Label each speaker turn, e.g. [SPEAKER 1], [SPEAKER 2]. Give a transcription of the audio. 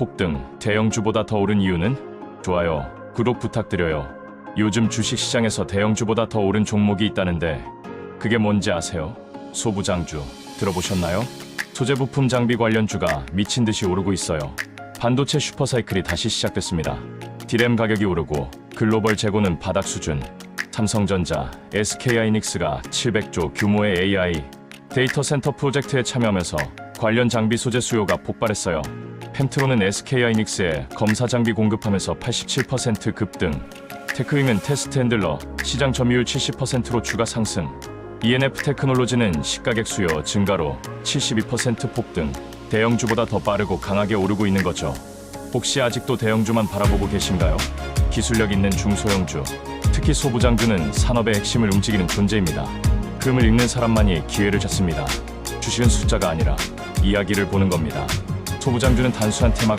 [SPEAKER 1] 폭등, 대형주보다 더 오른 이유는? 좋아요, 구독 부탁드려요. 요즘 주식시장에서 대형주보다 더 오른 종목이 있다는데 그게 뭔지 아세요? 소부장주 들어보셨나요? 소재 부품 장비 관련주가 미친 듯이 오르고 있어요. 반도체 슈퍼사이클이 다시 시작됐습니다. 디램 가격이 오르고 글로벌 재고는 바닥 수준. 삼성전자, SK하이닉스가 700조 규모의 AI 데이터 센터 프로젝트에 참여하면서 관련 장비 소재 수요가 폭발했어요. 펜트로는 SK하이닉스에 검사 장비 공급하면서 87% 급등. 테크윙은 테스트 핸들러 시장 점유율 70%로 주가 상승. ENF 테크놀로지는 시가격 수요 증가로 72% 폭등. 대형주보다 더 빠르고 강하게 오르고 있는 거죠. 혹시 아직도 대형주만 바라보고 계신가요? 기술력 있는 중소형주, 특히 소부장주는 산업의 핵심을 움직이는 존재입니다. 금을 읽는 사람만이 기회를 잡습니다. 주식은 숫자가 아니라 이야기를 보는 겁니다. 소부장주는 단순한 테마가